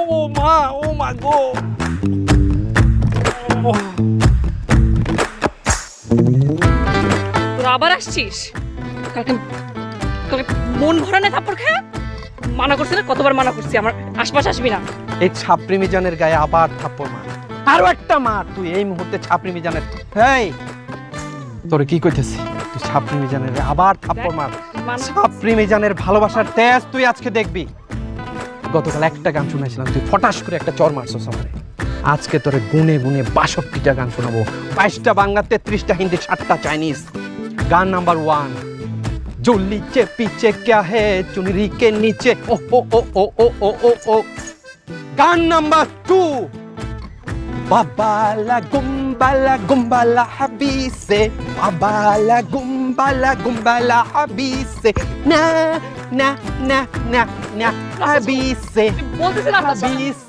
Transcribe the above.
ও মা ও মা গো ও, তোরা আবার আসছিস? কালকে মন ভরা না থাপ্পড় খায় মানা করছি না কতবার মানা করছি আমার আশপাশ আসবি না। এই ছাপরি মিজানের গায়ে আবার থাপ্পড় মার। আরও একটা মার তুই এই মুহূর্তে ছাপরি মিজানের হেই! তোরে কি কইতেছি? তুই ছাপরি মিজানের আবার থাপ্পড় মার। ছাপরি মিজানের ভালোবাসার তেজ তুই আজকে দেখবি। গতকাল একটা গান শুনেছিলাম তুই ফটাস করে একটা চর মারছস আমারে আজকে তোরে গুনে গুনে বাষট্টিটা গান শোনাবো বাইশটা বাংলা তেত্রিশটা হিন্দি সাতটা চাইনিজ গান নাম্বার ওয়ান जो लीचे पीछे क्या है चुनरी के नीचे ओ ओ ओ ओ ओ ओ ओ ओ गान नंबर टू बाबाला गुम्बाला गुम्बाला हबीसे बाबाला गुम्बाला गुम्बाला हबीसे ना na, na, na, na, ABC. Bota esse na ABC.